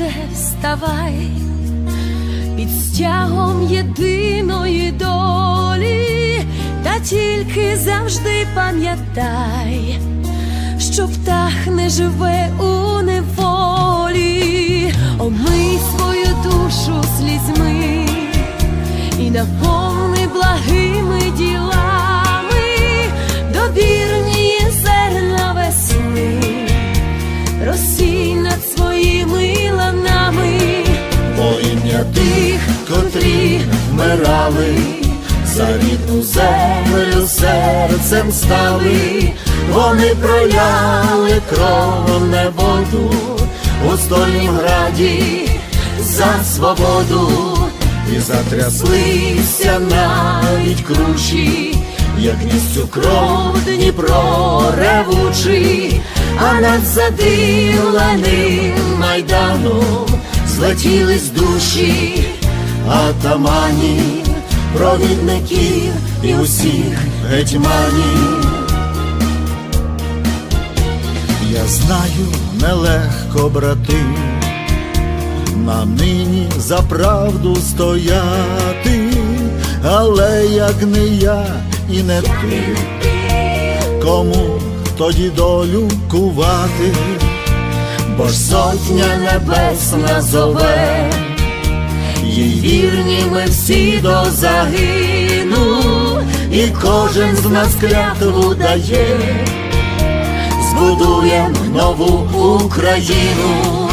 люди, вставай під стягом єдиної долі, та тільки завжди пам'ятай, що птах не живе у неволі, омий свою душу слізьми і наповни благими дітьми. Котрі вмирали, за рідну землю серцем стали, вони проляли кров не воду у стольнім граді за свободу, і затряслися навіть кручі, як місцю кров Дніпро ревучий, а над задиленим майданом злетілись душі атаманів, провідників і усіх гетьманів. Я знаю, нелегко, брати, нам нині за правду стояти, але як не я і не ти, кому тоді долю кувати, бо ж сотня небесна зове, їй вірні ми всі до загину, і кожен з нас клятву дає. Збудуєм нову Україну,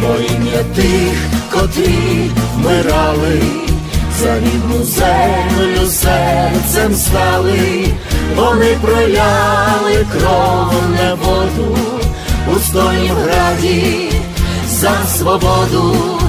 бо ім'я тих, котрі вмирали, за рідну землю серцем стали, вони проляли кров не воду у стольнім граді за свободу.